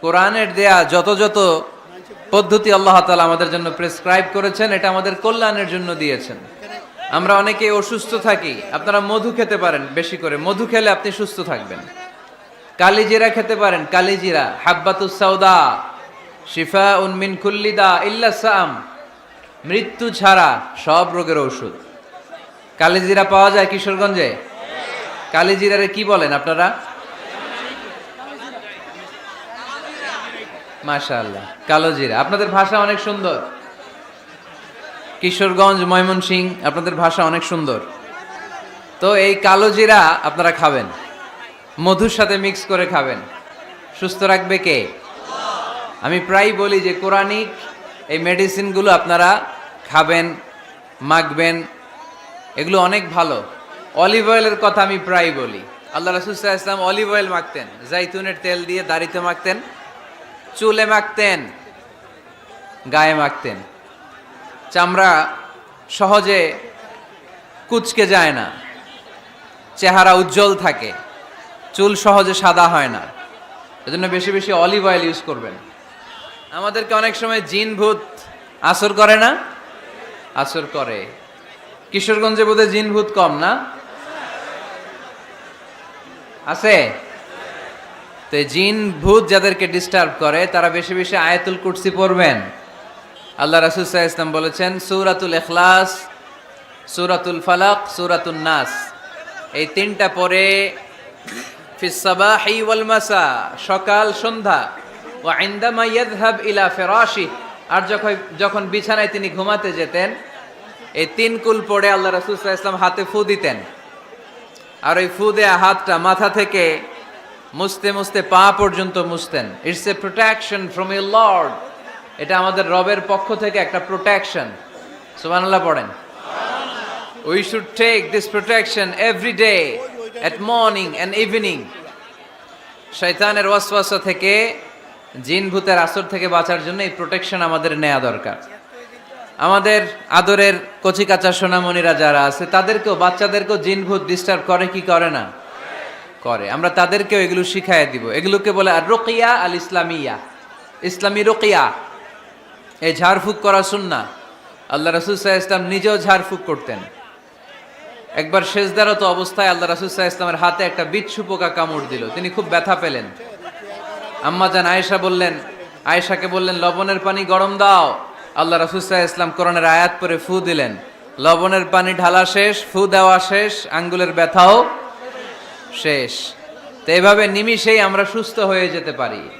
কোরআনের দেয়া যত যত পদ্ধতি আল্লাহ তালা আমাদের জন্য প্রেসক্রাইব করেছেন, এটা আমাদের কল্যাণের জন্য দিয়েছেন। আমরা অনেকে অসুস্থ থাকি, আপনারা মধু খেতে পারেন বেশি করে। মধু খেলে আপনি সুস্থ থাকবেন। কালিজিরা খেতে পারেন, কালিজিরা। হাব্বাতুস সাউদা শিফা উনমিন কুল্লিদা ইল্লা সাম মৃত্যু ছাড়া সব রোগের ঔষধ। কালিজিরা পাওয়া যায় কিশোরগঞ্জে? কালিজিরারে কি বলেন আপনারা? মাশাআল্লাহ। কালো জিরা। আপনাদের ভাষা অনেক সুন্দর। কিশোরগঞ্জ, ময়মনসিং, আপনাদের ভাষা অনেক সুন্দর। তো এই কালো জিরা আপনারা খাবেন। মধুর সাথে মিক্স করে খাবেন। সুস্থ রাখবে কে? আমি প্রায় বলি যে কোরআনিক এই মেডিসিনগুলো আপনারা খাবেন, মাখবেন। এগুলো অনেক ভালো। অলিভ অয়েলের কথা আমি প্রায় বলি। আল্লাহ রাসুল্লাহ ইসলাম অলিভ অয়েল মাখতেন। জাইতুনের তেল দিয়ে দাড়িতে মাখতেন। চুলে মাখতেন, গায়ে মাখতেন। চামড়া সহজে কুচকে যায় না, চেহারা উজ্জ্বল থাকে, চুল সহজে সাদা হয় না। এজন্য বেশি বেশি অলিভ অয়েল ইউজ করবেন। আমাদেরকে অনেক সময় জিন ভূত আসর করে না? আসর করে। কিশোরগঞ্জে বোধহয় জিন ভূত কম না? আছে? তো জিন, ভূত যাদেরকে ডিস্টার্ব করে, তারা বেশি বেশি আয়াতুল কুরসি পড়বেন। আল্লাহ রাসুল সাহা ইসলাম বলেছেন, সূরাতুল ইখলাস, সূরাতুল ফালাক, সূরাতুন নাস। এই তিনটা পরে ফিসাবাহি ওয়াল মাসা, সকাল, সন্ধ্যা। ও আইন্দামা ইয়াদহাব ইলা ফিরাশি আর যখন যখন বিছানায় তিনি ঘুমাতে যেতেন, এই তিন কুল পড়ে আল্লাহ রাসূল আলাইহি ইসলাম হাতে ফু দিতেন। আর ওই ফু দেয়া হাতটা মাথা থেকে মুছতে মুছতে পা পর্যন্ত মুছতেন। It's a protection from a lord এটা আমাদের রবের পক্ষ থেকে একটা প্রোটেকশন সুবহানাল্লাহ পড়েন। We should take this protection every day at morning and evening শয়তানের ওয়াসওয়াসা থেকে, জিন ভূতের আসর থেকে বাঁচার জন্য এই প্রোটেকশন আমাদের নেওয়া দরকার। আমাদের আদরের কচি কাঁচা সোনামণিরা যারা আছে, তাদেরকেও, বাচ্চাদেরকেও জিন ভূত ডিস্টার্ব করে কি করে না? করে। আমরা তাদেরকেও এগুলো শিখাই দিব। এগুলোকে বলে আর রোকিয়া আল ইসলামিয়া ইসলামী রোকিয়া। এই ঝাড়ফুঁক করা সুন্না। আল্লাহ রসুল সাহা ইসলাম নিজেও ঝাড়ফুঁক করতেন। একবার শেষদারত অবস্থায় আল্লাহ রাসুল সাহা ইসলামের হাতে একটা বিচ্ছু পোকা কামড় দিল। তিনি খুব ব্যথা পেলেন। আম্মা জান আয়েশা বললেন, আয়েশাকে বললেন, লবণের পানি গরম দাও। আল্লাহ রাসুল সাহা ইসলাম কোরআনের আয়াত পরে ফু দিলেন। লবণের পানি ঢালা শেষ, ফু দেওয়া শেষ, আঙ্গুলের ব্যথাও শেষ। তো এভাবে নিমিষেই আমরা সুস্থ হয়ে যেতে পারি।